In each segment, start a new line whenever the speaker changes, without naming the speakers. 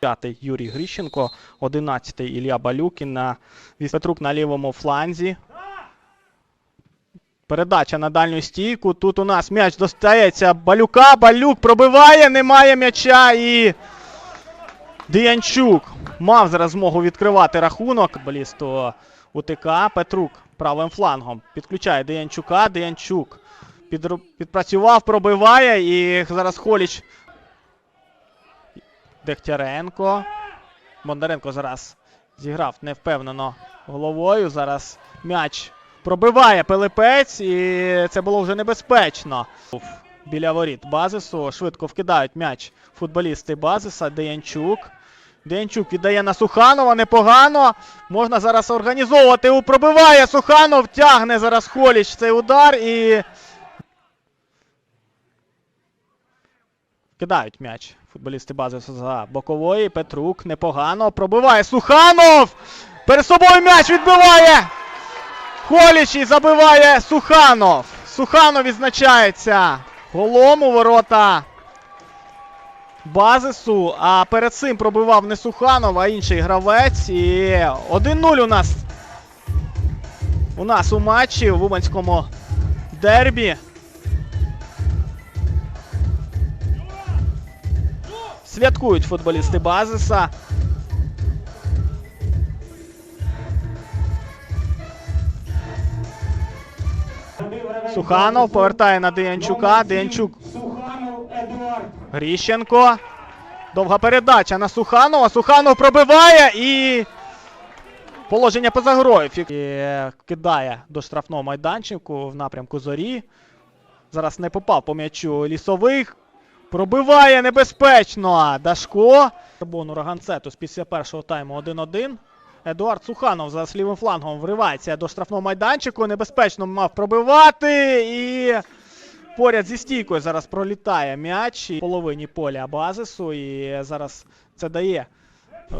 П'ятий Юрій Грищенко, 11-й Ілля Балюкін на Петрук на лівому фланзі. Передача на дальню стійку. Тут у нас м'яч достається Балюка. Балюк пробиває, немає м'яча і. Діянчук мав зараз змогу відкривати рахунок. Балісту УТК. Петрук правим флангом підключає Деянчука. Деянчук підпрацював, пробиває. І зараз Холіч. Дегтяренко. Бондаренко зараз зіграв невпевнено головою. Зараз м'яч пробиває Пилипець, і це було вже небезпечно. Біля воріт Базису швидко вкидають м'яч футболісти Базиса. Деянчук. Деянчук віддає на Суханова. Непогано. Можна зараз організовувати. Пробиває Суханов. Тягне зараз Холіч цей удар і. Кидають м'яч. Футболісти Базису за бокової. Петрук непогано. Пробиває Суханов. Перед собою м'яч відбиває. Холіч забиває Суханов. Суханов відзначається голом у ворота Базису. А перед цим пробивав не Суханов, а інший гравець. І 1-0 у нас. У нас у матчі в Уманському дербі. Святкують футболісти Базиса. Суханов повертає на Деянчука. Деянчук
Суханов
Гріщенко. Довга передача на Суханова. Суханов пробиває і. Положення поза грою. Кидає до штрафного майданчику в напрямку зорі. Зараз не попав по м'ячу лісових. Пробиває небезпечно. Дашко. Карбону Роганцетус після першого тайму 1-1. Едуард Суханов за лівим флангом вривається до штрафного майданчику. Небезпечно мав пробивати. І поряд зі стійкою зараз пролітає м'яч і половині поля базису. І зараз це дає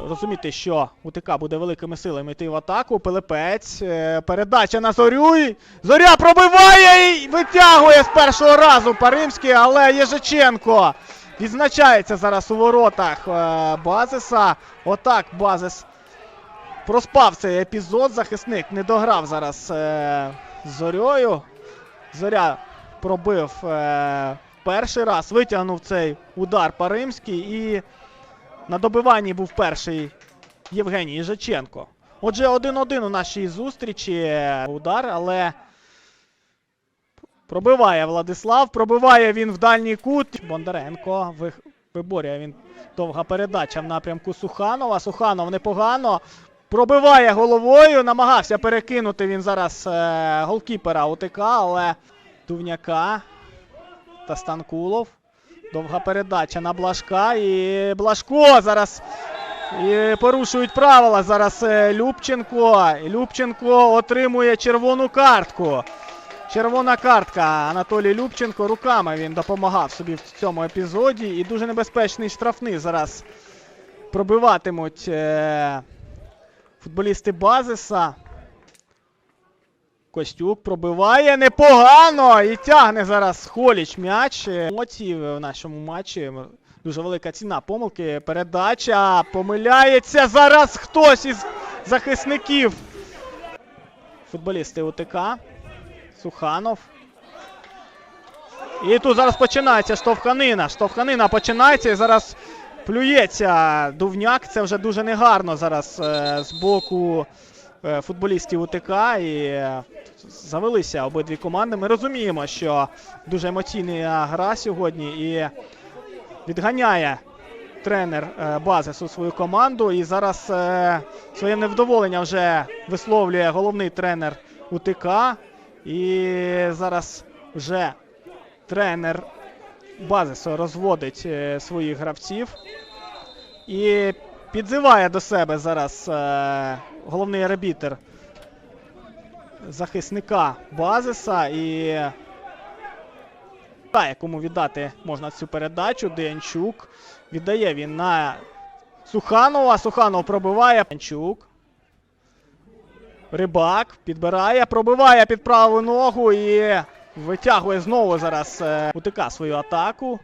розуміти, що УТК буде великими силами йти в атаку. Пилипець. е, Передача на зорю. Зоря пробиває і витягує з першого разу Паримський, але Єжиченко відзначається зараз у воротах е, базиса. Отак базис проспав цей епізод. Захисник не дограв зараз е, з зорьою. Зоря пробив перший раз, витягнув цей удар Паримський і на добиванні був перший Євгеній Їжаченко. Отже, 1-1 у нашій зустрічі удар, але пробиває Владислав, пробиває він в дальній кут. Бондаренко виборює він довга передача в напрямку Суханова. Суханов непогано. Пробиває головою, намагався перекинути він зараз е, голкіпера УТК, але Дувняка та Станкулов. Довга передача на Блажка. І Блажко зараз і порушують правила. Зараз е, Любченко. Любченко отримує червону картку. Червона картка. Анатолій Любченко руками він допомагав собі в цьому епізоді. І дуже небезпечний штрафний зараз пробиватимуть е, футболісти Базиса. Костюк пробиває непогано і тягне зараз Холіч м'яч. Емоції в нашому матчі. Дуже велика ціна помилки. Передача помиляється зараз хтось із захисників. Футболісти УТК. Суханов. І тут зараз починається штовханина. Штовханина починається і зараз плюється Дувняк. Це вже дуже негарно зараз е, з боку футболістів УТК. І е, завелися обидві команди. Ми розуміємо, що дуже емоційна гра сьогодні і відганяє тренер е, Базису свою команду. І зараз е, своє невдоволення вже висловлює головний тренер УТК. І зараз вже тренер Базису розводить е, своїх гравців. І підзиває до себе зараз е, головний арбітер захисника Базиса і знає, кому віддати можна цю передачу. Денчук. Віддає він на Суханова. Суханов пробиває. Денчук. Рибак підбирає, пробиває під праву ногу і витягує знову зараз е, УТК свою атаку.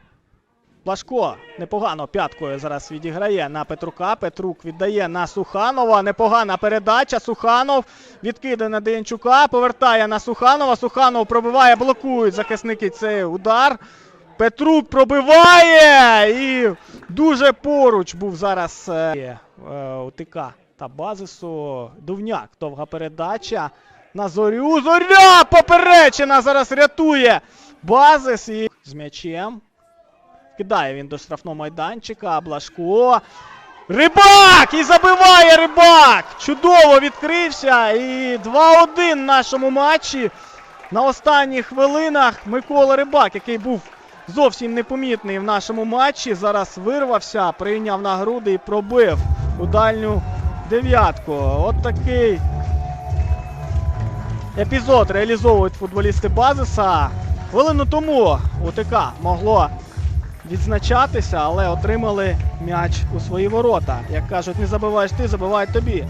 Блашко непогано п'яткою зараз відіграє на Петрука. Петрук віддає на Суханова. Непогана передача. Суханов відкидає на Деянчука. Повертає на Суханова. Суханов пробиває, блокують захисники цей удар. Петрук пробиває і дуже поруч був зараз е, е, УТК та базису. Дувняк. Довга передача. На зорю. Зоря поперечина зараз рятує базис і з м'ячем. Кидає він до штрафного майданчика. Блашко. Рибак! І забиває рибак! Чудово відкрився. І 2-1 в нашому матчі. На останніх хвилинах Микола Рибак, який був зовсім непомітний в нашому матчі, зараз вирвався, прийняв на груди і пробив у дальню дев'ятку. От такий епізод реалізовують футболісти Базиса. Хвилину тому УТК могло відзначатися, але отримали м'яч у свої ворота. Як кажуть, не забиваєш ти, забивають тобі.